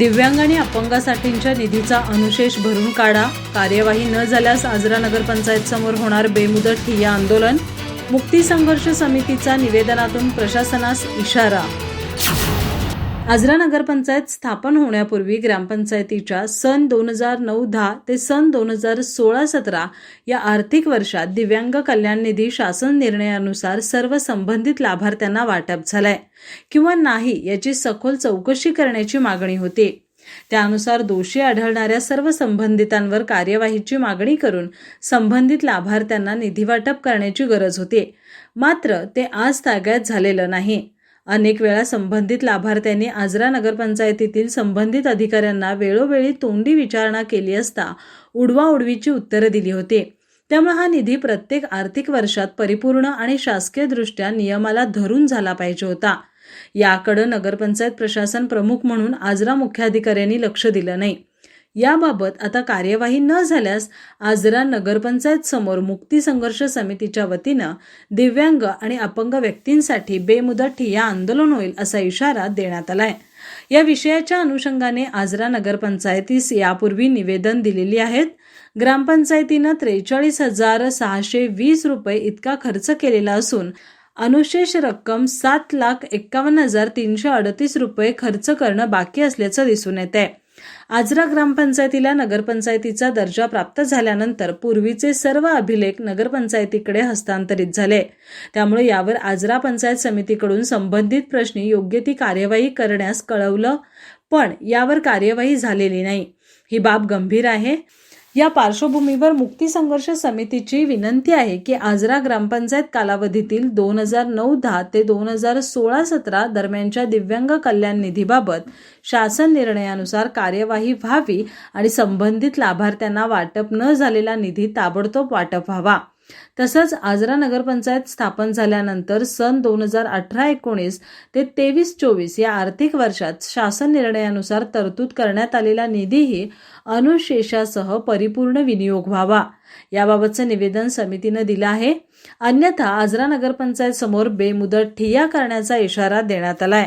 दिव्यांग आणि अपंगासाठींच्या निधीचा अनुशेष भरून काढा. कार्यवाही न झाल्यास आजरा नगरपंचायत समोर होणार बेमुदत ठिय्या आंदोलन. मुक्ती संघर्ष समितीचा निवेदनातून प्रशासनास इशारा आजरा नगरपंचायत स्थापन होण्यापूर्वी ग्रामपंचायतीच्या सन दोन हजार नऊ दहा ते सन दोन हजार सोळा सतरा या आर्थिक वर्षात दिव्यांग कल्याण निधी शासन निर्णयानुसार सर्व संबंधित लाभार्थ्यांना वाटप झालाय. किंवा नाही याची सखोल चौकशी करण्याची मागणी होती. त्यानुसार दोषी आढळणाऱ्या सर्व संबंधितांवर कार्यवाहीची मागणी करून संबंधित लाभार्थ्यांना निधी वाटप करण्याची गरज होती. मात्र ते आज ताग्यात झालेलं नाही. अनेक वेळा संबंधित लाभार्थ्यांनी आजरा नगरपंचायतीतील संबंधित अधिकाऱ्यांना वेळोवेळी तोंडी विचारणा केली असता उडवाउडवीची उत्तरं दिली होती. त्यामुळे हा निधी प्रत्येक आर्थिक वर्षात परिपूर्ण आणि शासकीयदृष्ट्या नियमाला धरून झाला पाहिजे होता. याकडं नगरपंचायत प्रशासन प्रमुख म्हणून आजरा मुख्याधिकाऱ्यांनी लक्ष दिलं नाही. याबाबत आता कार्यवाही न झाल्यास आजरा नगरपंचायत समोर मुक्ती संघर्ष समितीच्या वतीनं दिव्यांग आणि अपंग व्यक्तींसाठी बेमुदत ठिय्या आंदोलन होईल असा इशारा देण्यात आलाय. या विषयाच्या अनुषंगाने आजरा नगरपंचायतीस यापूर्वी निवेदन दिलेली आहेत. ग्रामपंचायतीनं त्रेचाळीस हजार सहाशे वीस रुपये इतका खर्च केलेला असून अनुशेष रक्कम सात लाख एक्कावन्न हजार तीनशे अडतीस रुपये खर्च करणं बाकी असल्याचं दिसून येत आहे आजरा ग्रामपंचायतीला नगरपंचायतीचा दर्जा प्राप्त झाल्यानंतर पूर्वीचे सर्व अभिलेख नगरपंचायतीकडे हस्तांतरित झाले. त्यामुळे यावर आजरा पंचायत समितीकडून संबंधित प्रश्नी योग्य ती कार्यवाही करण्यास कळवलं पण यावर कार्यवाही झालेली नाही. ही बाब गंभीर आहे. या पार्श्वभूमीवर मुक्ती संघर्ष समितीची विनंती आहे की आजरा ग्रामपंचायत कालावधीतील दोन हजार नऊ दहा ते दोन हजार सोळा सतरा दरम्यानच्या दिव्यांग कल्याण निधीबाबत शासन निर्णयानुसार कार्यवाही व्हावी आणि संबंधित लाभार्थ्यांना वाटप न झालेला निधी ताबडतोब वाटप व्हावा. तसंच आजरा नगरपंचायत स्थापन झाल्यानंतर सन दोन हजार अठरा एकोणीस ते तेवीस चोवीस या आर्थिक वर्षात शासन निर्णयानुसार तरतूद करण्यात आलेला निधीही अनुशेषासह परिपूर्ण विनियोग व्हावा. याबाबतचं निवेदन समितीनं दिलं आहे. अन्यथा आजरा नगरपंचायत समोर बेमुदत ठिय्या करण्याचा इशारा देण्यात आलाय.